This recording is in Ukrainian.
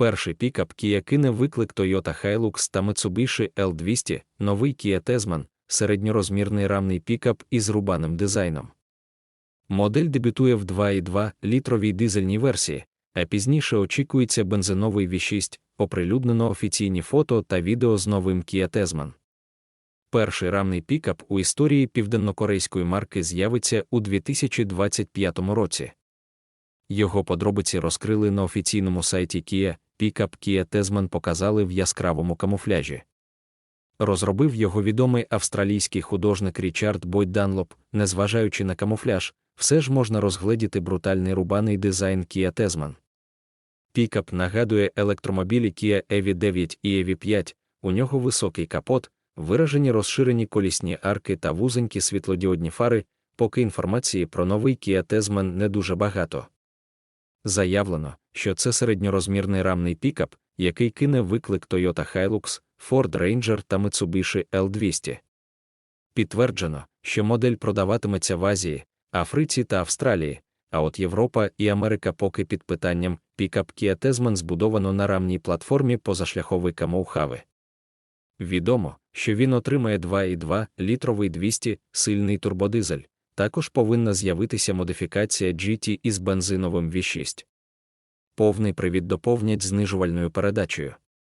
Перший пікап Kia кине виклик Toyota Hilux та Mitsubishi L200, новий Kia Tezman, середньорозмірний рамний пікап із рубаним дизайном. Модель дебютує в 2,2 літровій дизельній версії, а пізніше очікується бензиновий V6, оприлюднено офіційні фото та відео з новим Kia Tezman. Перший рамний пікап у історії південнокорейської марки з'явиться у 2025 році. Його подробиці розкрили на офіційному сайті Kia, пікап Kia Tezman показали в яскравому камуфляжі. Розробив його відомий австралійський художник Річард Бойд Данлоп, незважаючи на камуфляж, все ж можна розгледіти брутальний рубаний дизайн Kia Tezman. Пікап нагадує електромобілі Kia EV 9 і EV 5, у нього високий капот, виражені розширені колісні арки та вузенькі світлодіодні фари, поки інформації про новий Kia Tezman не дуже багато. Заявлено, що це середньорозмірний рамний пікап, який кине виклик Toyota Hilux, Ford Ranger та Mitsubishi L200. Підтверджено, що модель продаватиметься в Азії, Африці та Австралії, а от Європа і Америка поки під питанням пікап Kia Tezman збудовано на рамній платформі позашляховика Моухави. Відомо, що він отримає 2,2 літровий 200 сильний турбодизель, також повинна з'явитися модифікація GT із бензиновим V6. Повний привід доповнять знижувальною передачею.